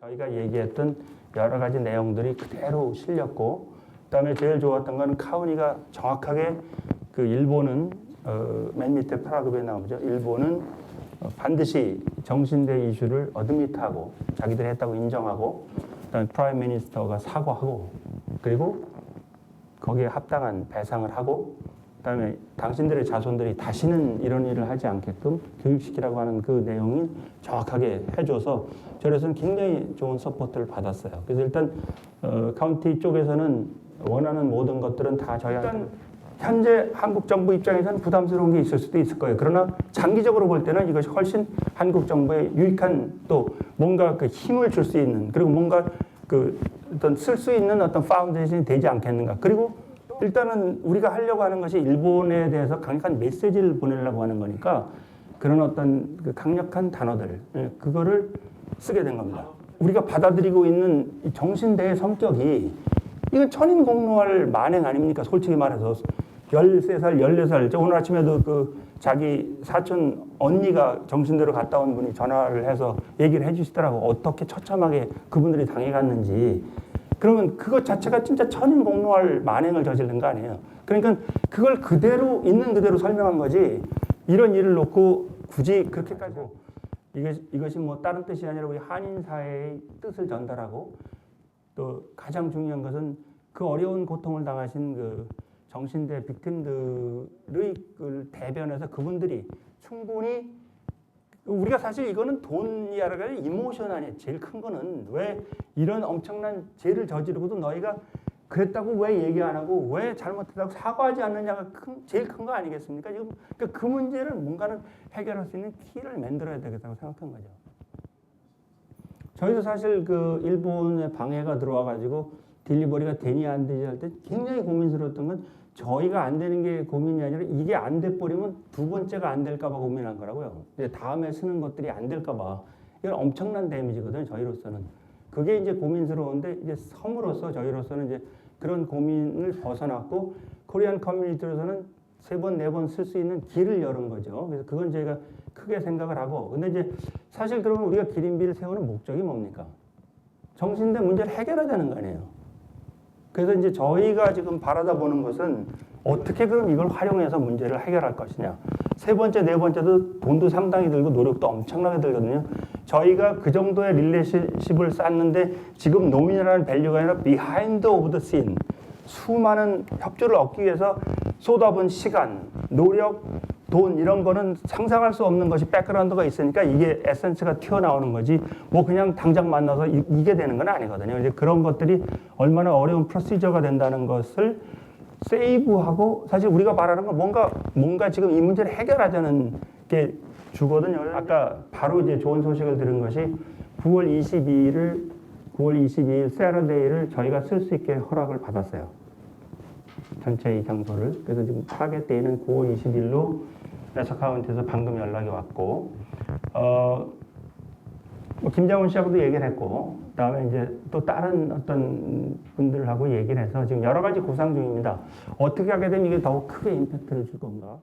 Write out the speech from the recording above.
저희가 얘기했던 여러 가지 내용들이 그대로 실렸고 그다음에 제일 좋았던 거는 카운이가 정확하게 그 일본은 어, 맨 밑에 파라그에 나오죠. 일본은 어, 반드시 정신대 이슈를 어드미트하고 자기들이 했다고 인정하고 그다음에 프라임 미니스터가 사과하고 그리고 거기에 합당한 배상을 하고 그다음에 당신들의 자손들이 다시는 이런 일을 하지 않게끔 교육시키라고 하는 그 내용이 정확하게 해줘서 저래서는 굉장히 좋은 서포트를 받았어요. 그래서 일단 어, 카운티 쪽에서는 원하는 모든 것들은 다 저희한테 현재 한국 정부 입장에서는 부담스러운 게 있을 수도 있을 거예요. 그러나 장기적으로 볼 때는 이것이 훨씬 한국 정부에 유익한 또 뭔가 그 힘을 줄 수 있는 그리고 뭔가 그 어떤 쓸 수 있는 어떤 파운데이션이 되지 않겠는가. 그리고 일단은 우리가 하려고 하는 것이 일본에 대해서 강력한 메시지를 보내려고 하는 거니까 그런 어떤 그 강력한 단어들 예, 그거를 쓰게 된 겁니다. 우리가 받아들이고 있는 이 정신대의 성격이 이건 천인공노할 만행 아닙니까? 솔직히 말해서 13살, 14살 저 오늘 아침에도 그 자기 사촌 언니가 정신대로 갔다 온 분이 전화를 해서 얘기를 해 주시더라고 어떻게 처참하게 그분들이 당해갔는지 그러면 그것 자체가 진짜 천인공노할 만행을 저지른 거 아니에요. 그러니까 그걸 그대로 있는 그대로 설명한 거지 이런 일을 놓고 굳이 그렇게까지 이것, 이것이 뭐 다른 뜻이 아니라 우리 한인 사회의 뜻을 전달하고 또 가장 중요한 것은 그 어려운 고통을 당하신 그 정신대 빅팀들의 그 대변해서 그분들이 충분히 우리가 사실 이거는 돈이 아니라 이모션 아니에요. 제일 큰 거는 왜 이런 엄청난 죄를 저지르고도 너희가 그랬다고 왜 얘기 안 하고 왜 잘못했다고 사과하지 않느냐가 큰, 제일 큰 거 아니겠습니까? 지금 그러니까 그 문제를 뭔가는 해결할 수 있는 키를 만들어야 되겠다고 생각한 거죠. 저희도 사실 그 일본의 방해가 들어와 가지고 딜리버리가 되니 안 되지 할때 굉장히 고민스러웠던 건 저희가 안 되는 게 고민이 아니라 이게 안 돼 버리면 두 번째가 안 될까 봐 고민한 거라고요. 이제 다음에 쓰는 것들이 안 될까 봐. 이건 엄청난 데미지거든요, 저희로서는. 그게 이제 고민스러운데 이제 섬으로서 저희로서는 이제 그런 고민을 벗어났고 코리안 커뮤니티로서는 세 번, 네 번 쓸 수 있는 길을 열은 거죠. 그래서 그건 저희가 크게 생각을 하고 근데 이제 사실 그러면 우리가 기린비를 세우는 목적이 뭡니까? 정신대 문제를 해결해야 되는 거 아니에요. 그래서 이제 저희가 지금 바라다 보는 것은 어떻게 그럼 이걸 활용해서 문제를 해결할 것이냐. 세 번째, 네 번째도 돈도 상당히 들고 노력도 엄청나게 들거든요. 저희가 그 정도의 릴레이션십을 쌓는데 지금 노미널한 밸류가 아니라 비하인드 오브 더 씬. 수많은 협조를 얻기 위해서 쏟아본 시간, 노력, 돈 이런 거는 상상할 수 없는 것이 백그라운드가 있으니까 이게 에센스가 튀어나오는 거지 뭐 그냥 당장 만나서 이, 이게 되는 건 아니거든요. 이제 그런 것들이 얼마나 어려운 프로시저가 된다는 것을 세이브하고 사실 우리가 말하는 건 뭔가 뭔가 지금 이 문제를 해결하자는 게 주거든요. 아까 바로 이제 좋은 소식을 들은 것이 9월 22일을 9월 22일 세러데이를 저희가 쓸 수 있게 허락을 받았어요. 전체 이 장소를. 그래서 지금 타겟 데이는 9월 20일로 레서 카운티에서 방금 연락이 왔고, 어, 뭐 김장훈 씨하고도 얘기를 했고, 그다음에 이제 또 다른 어떤 분들하고 얘기를 해서 지금 여러 가지 구상 중입니다. 어떻게 하게 되면 이게 더욱 크게 임팩트를 줄 건가?